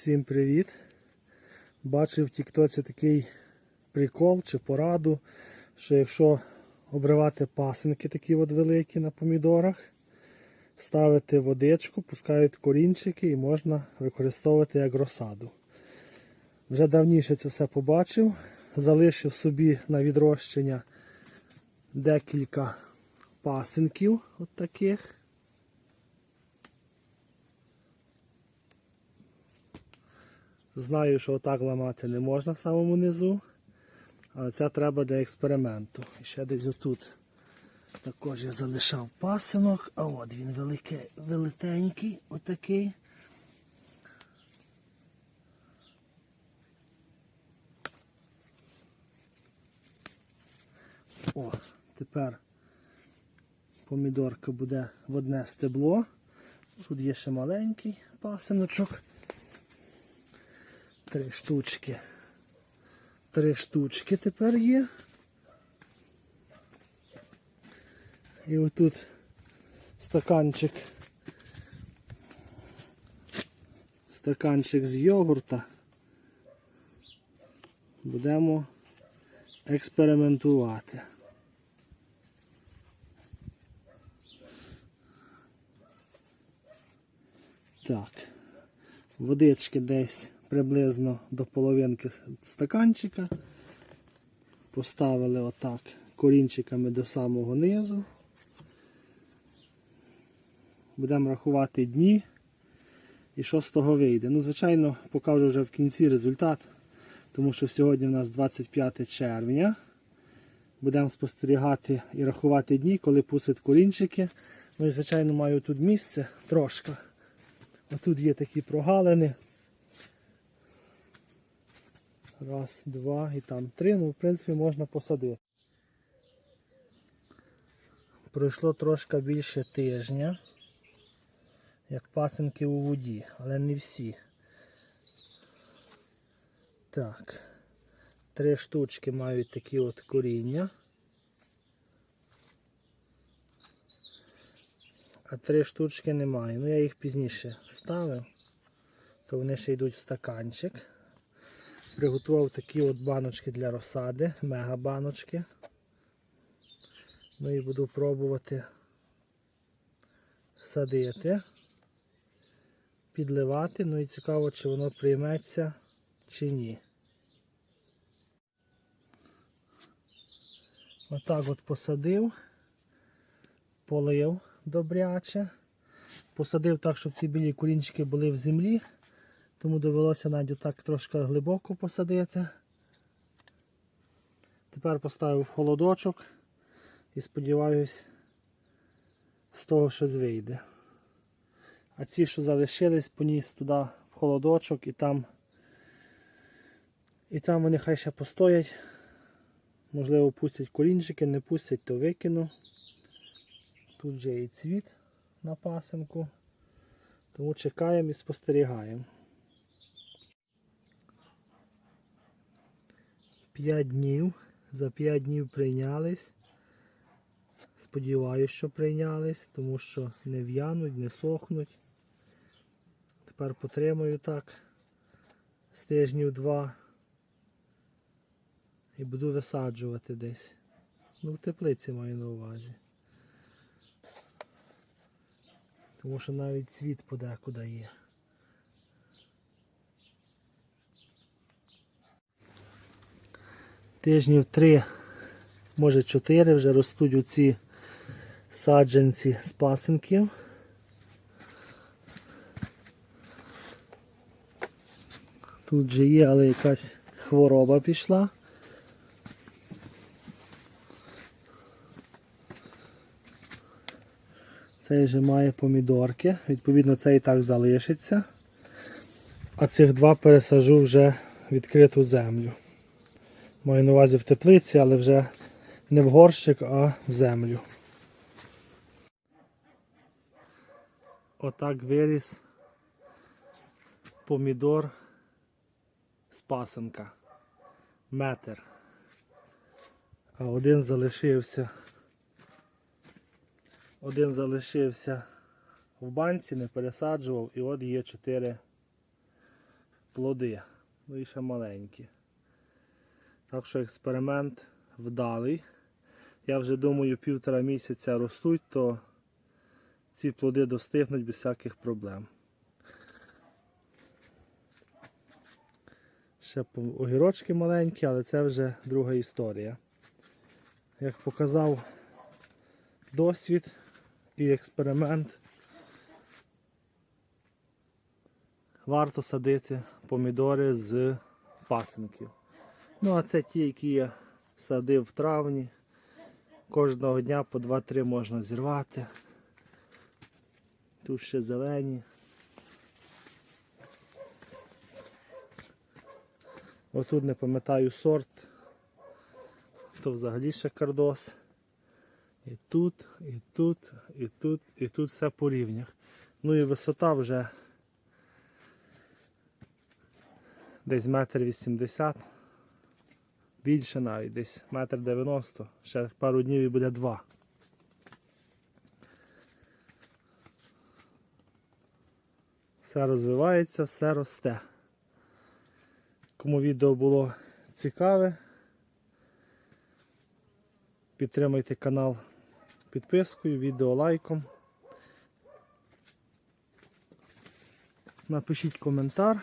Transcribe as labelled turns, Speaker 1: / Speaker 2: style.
Speaker 1: Всім привіт! Бачив в Тіктоці такий прикол чи пораду, що якщо обривати пасинки такі от великі на помідорах, ставити водичку, пускають корінчики і можна використовувати як розсаду. Вже давніше це все побачив, залишив собі на відрощення декілька пасинків от таких. Знаю, що отак ламати не можна в самому низу, але це треба для експерименту. І ще десь отут також я залишав пасинок, а от він великий, велетенький, отакий. О, тепер помідорка буде в одне стебло. Тут є ще маленький пасиночок. Три штучки. Три штучки тепер є. І отут стаканчик. Стаканчик з йогурта. Будемо експериментувати. Так. Водички десь приблизно до половинки стаканчика. Поставили отак корінчиками до самого низу. Будемо рахувати дні. І що з того вийде? Ну, звичайно, покажу вже в кінці результат, тому що сьогодні у нас 25 червня. Будемо спостерігати і рахувати дні, коли пустять корінчики. Ну і, звичайно, маю тут місце трошки. Отут є такі прогалини. Раз, два і там три. Ну, в принципі, можна посадити. Пройшло трошки більше тижня, як пасинки у воді, але не всі. Так. Три штучки мають такі от коріння. А три штучки немає. Ну я їх пізніше ставив, то вони ще йдуть в стаканчик. Приготував такі от баночки для розсади, мега баночки. Ну і буду пробувати садити, підливати. Ну і цікаво, чи воно прийметься чи ні. Отак от посадив, полив добряче. Посадив так, щоб ці білі корінчики були в землі, тому довелося навіть так трошки глибоко посадити. Тепер поставив в холодочок і сподіваюсь, з того щось вийде. А ці, що залишились, поніс туди в холодочок і там, і там вони хай ще постоять. Можливо, пустять корінчики, не пустять, то викину. Тут вже і цвіт на пасинку. Тому чекаємо і спостерігаємо. 5 днів. За 5 днів прийнялись. Сподіваюсь, що прийнялись, тому що не в'януть, не сохнуть. Тепер потримаю так з тижнів два і буду висаджувати десь. Ну, в теплиці маю на увазі. Тому що навіть цвіт подекуди є. Тижнів три, може чотири вже ростуть оці саджанці з пасинків. Тут же є, але якась хвороба пішла. Цей вже має помідорки, відповідно цей і так залишиться. А цих два пересажу вже в відкриту землю. Маю на увазі в теплиці, але вже не в горщик, а в землю. Отак виріс помідор з пасенка. Метр. А один залишився. Один залишився в банці, не пересаджував, і от є чотири плоди. Ну і ще маленькі. Так що експеримент вдалий. Я вже думаю, півтора місяця ростуть, то ці плоди достигнуть без всяких проблем. Ще огірочки маленькі, але це вже друга історія. Як показав досвід і експеримент, варто садити помідори з пасинків. Ну, а це ті, які я садив в травні. Кожного дня по 2-3 можна зірвати. Тут ще зелені. Отут не пам'ятаю сорт. То взагалі ще кардос. І тут, і тут, і тут, і тут все по рівнях. Ну і висота вже десь метр вісімдесят. Більше навіть десь метр дев'яносто. Ще пару днів і буде два. Все розвивається, все росте. Кому відео було цікаве, підтримайте канал підпискою, відео лайком. Напишіть коментар.